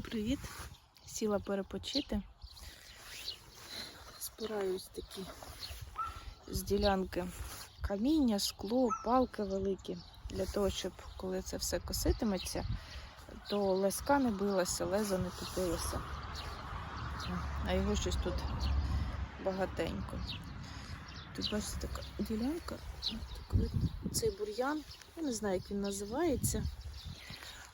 Привіт! Сіла перепочити. Збираюсь такі з ділянки каміння, скло, палки великі. Для того, щоб коли це все коситиметься, то леска не билася, лезо не тупилося. А його щось тут багатенько. Тут бачите така ділянка, так видно. Цей бур'ян, я не знаю, як він називається.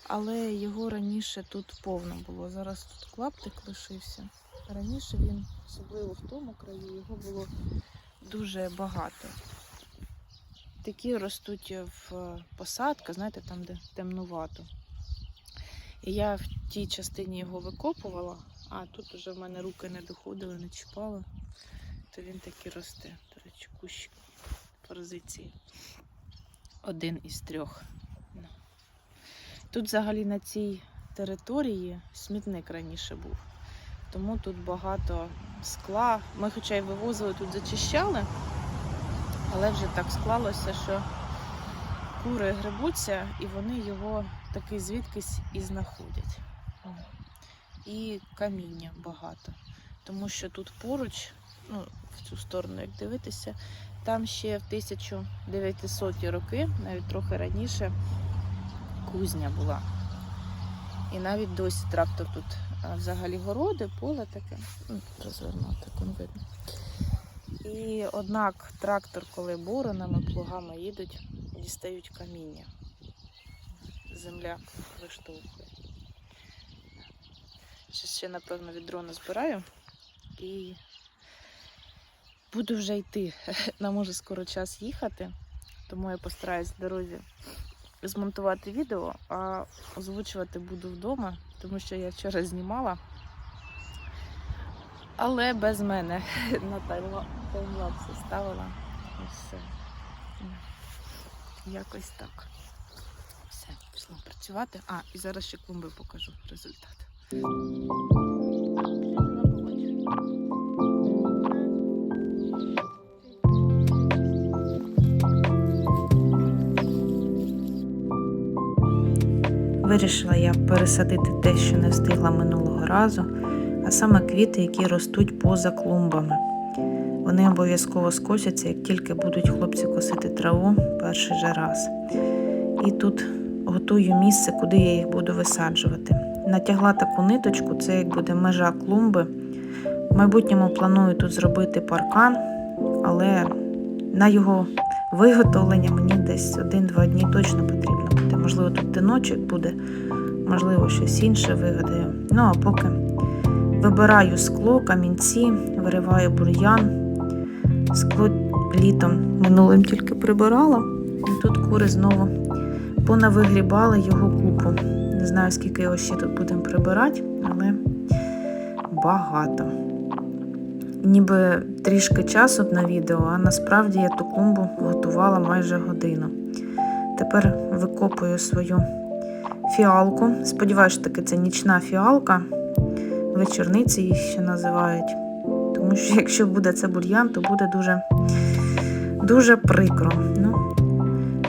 Але його раніше тут повно було. Зараз тут клаптик лишився. Раніше він, особливо в тому краї, його було дуже багато. Такі ростуть в посадках, знаєте, там, де темнувато. І я в тій частині його викопувала, а тут уже в мене руки не доходили, не чіпала, то він таки росте. До речі, кущ позиції. Один із трьох. Тут взагалі на цій території смітник раніше був. Тому тут багато скла. Ми хоча й вивозили, тут зачищали, але вже так склалося, що кури грибуться і вони його таки звідкись і знаходять. І каміння багато. Тому що тут поруч, ну, в цю сторону, як дивитися, там ще в 1900 роки, навіть трохи раніше, кузня була. І навіть досі трактор тут а, взагалі городи, поле таке. Ну, розвернути, так видно. І однак трактор, коли боронами, плугами їдуть, дістають каміння. Земля виштовхує. Щас ще, напевно, відро назбираю і буду вже йти. Нам може скоро час їхати, тому я постараюсь в дорозі змонтувати відео, а озвучувати буду вдома, тому що я вчора знімала. Але без мене на таймла- таймлапси ставила. І все. Якось так. Все, пішла працювати. А, і зараз ще клумби покажу результат. Вирішила я пересадити те, що не встигла минулого разу, а саме квіти, які ростуть поза клумбами. Вони обов'язково скосяться, як тільки будуть хлопці косити траву перший же раз. І тут готую місце, куди я їх буду висаджувати. Натягла таку ниточку, це як буде межа клумби. В майбутньому планую тут зробити паркан, але на його виготовлення мені десь один-два дні точно потрібно. Можливо, тут тиночок буде, можливо, щось інше вигадаю. Ну а поки вибираю скло, камінці, вириваю бур'ян. Скло літом минулим тільки прибирала. І тут кури знову понавигрібали його купу. Не знаю, скільки його ще тут будемо прибирати, але багато. Ніби трішки часу на відео, а насправді я ту клумбу готувала майже годину. Тепер викопую свою фіалку. Сподіваюся, таки це нічна фіалка. Вечорниці їх ще називають. Тому що якщо буде це бур'ян, то буде дуже, дуже прикро. Ну,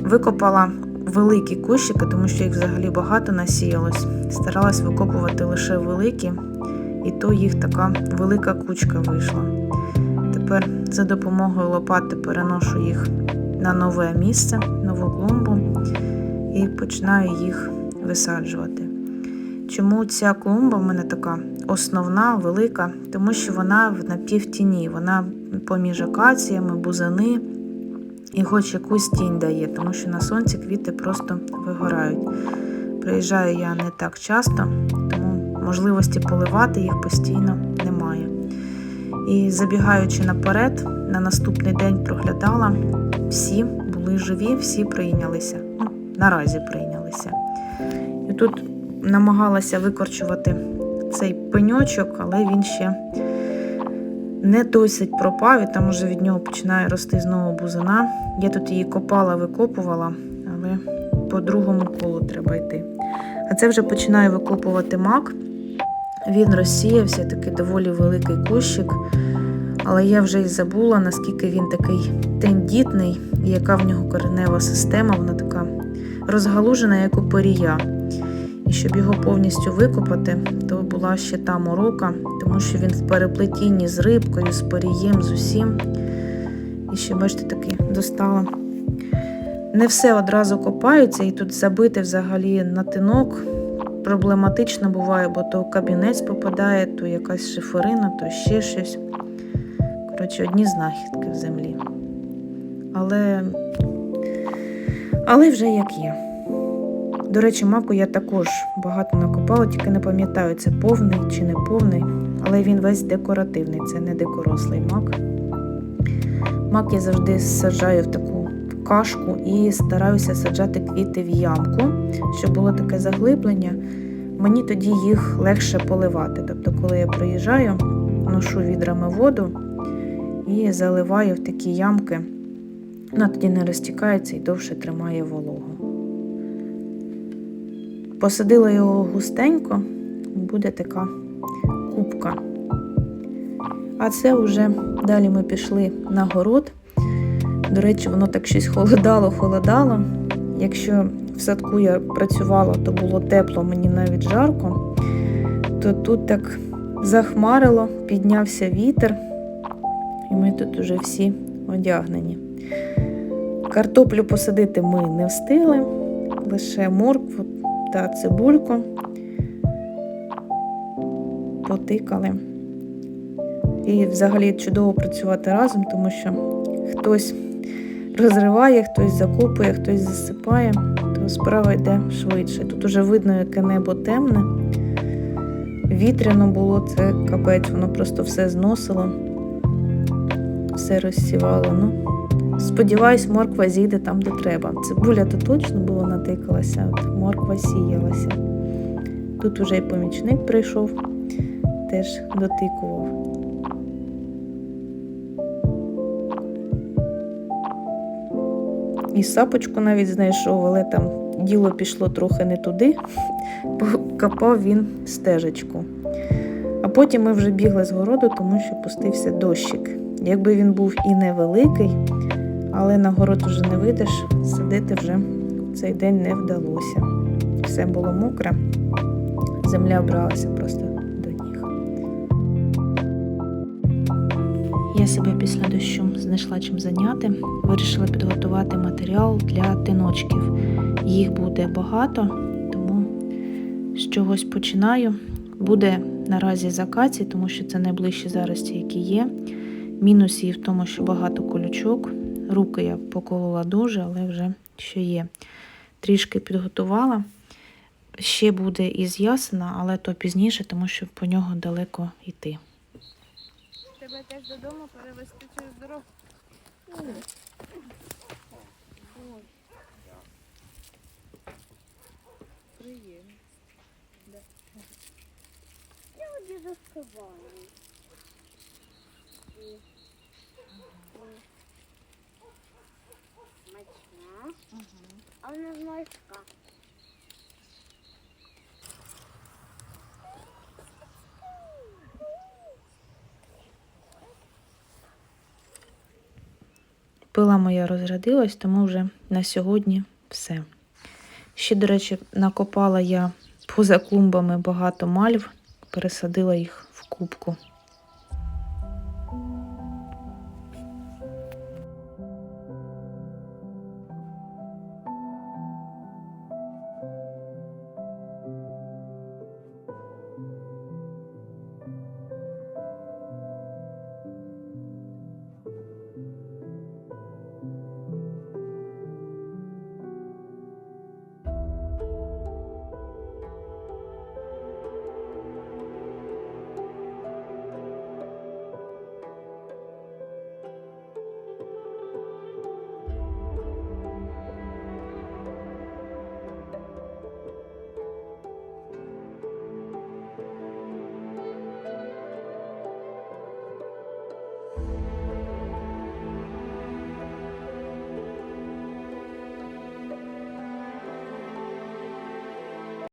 викопала великі кущики, тому що їх взагалі багато насіялось. Старалась викопувати лише великі, і то їх така велика кучка вийшла. Тепер за допомогою лопати переношу їх на нове місце, нову клумбу і починаю їх висаджувати. Чому ця клумба в мене така основна, велика? Тому що вона в напівтіні, вона поміж акаціями, бузани і хоч якусь тінь дає, тому що на сонці квіти просто вигорають. Приїжджаю я не так часто, тому можливості поливати їх постійно немає. І забігаючи наперед, на наступний день проглядала, всі були живі, всі прийнялися. Наразі прийнялися. І тут намагалася викорчувати цей пеньочок, але він ще не досить пропав, і там уже від нього починає рости знову бузина. Я тут її копала, викопувала, але по другому колу треба йти. А це вже починаю викопувати мак. Він розсіявся, такий доволі великий кущик. Але я вже й забула, наскільки він такий тендітний, і яка в нього коренева система, вона така розгалужена, як у порія. І щоб його повністю викопати, то була ще та морока, тому що він в переплетінні з рибкою, з порієм, з усім. І ще, бачите, таки достала. Не все одразу копаються, і тут забити взагалі на тинок. Проблематично буває, бо то кабінець попадає, то якась шиферина, то ще щось. Коротше, одні знахідки в землі. Але, але вже як є. До речі, маку я також багато накопала, тільки не пам'ятаю, це повний чи не повний, але він весь декоративний, це не дикорослий мак. Мак я завжди саджаю в таку кашку і стараюся саджати квіти в ямку, щоб було таке заглиблення. Мені тоді їх легше поливати. Тобто, коли я приїжджаю, ношу відрами воду і заливаю в такі ямки. Вона тоді не розтікається і довше тримає вологу. Посадила його густенько, буде така кубка. А це вже далі ми пішли на город. До речі, воно так щось холодало-холодало. Якщо в садку я працювала, то було тепло, мені навіть жарко, то тут так захмарило, піднявся вітер, і ми тут уже всі одягнені. Картоплю посадити ми не встигли, лише моркву та цибульку потикали. І взагалі чудово працювати разом, тому що хтось розриває, хтось закопує, хтось засипає, то справа йде швидше. Тут уже видно, яке небо темне. Вітряно було це капець, воно просто все зносило, все розсівало. Ну, Сподіваюсь, морква зійде там, де треба. Цибуля то точно було натикалася, от морква сіялася. Тут уже і помічник прийшов, теж дотикував. І сапочку навіть знайшов, але там діло пішло трохи не туди, копав він стежечку. А потім ми вже бігли з городу, тому що пустився дощик. Якби він був і невеликий, але на город вже не вийдеш, сидити вже цей день не вдалося. Все було мокре, земля бралася просто до ніг. Я себе після дощу знайшла чим зайняти. Вирішила підготувати матеріал для тиночків. Їх буде багато, тому з чогось починаю. Буде наразі з тому що це найближчі зарості, які є. Мінус її в тому, що багато колючок. Руки я поколола дуже, але вже що є. Трішки підготувала. Ще буде із ясена, але то пізніше, тому що по нього далеко йти. Тебе теж додому перевезти через дорогу. Приємно. Я воді заскиваю. Смачна. А вона зморська. Пила моя розрядилась, тому вже на сьогодні все. Ще, до речі, накопала я поза клумбами багато мальв, пересадила їх в кубку.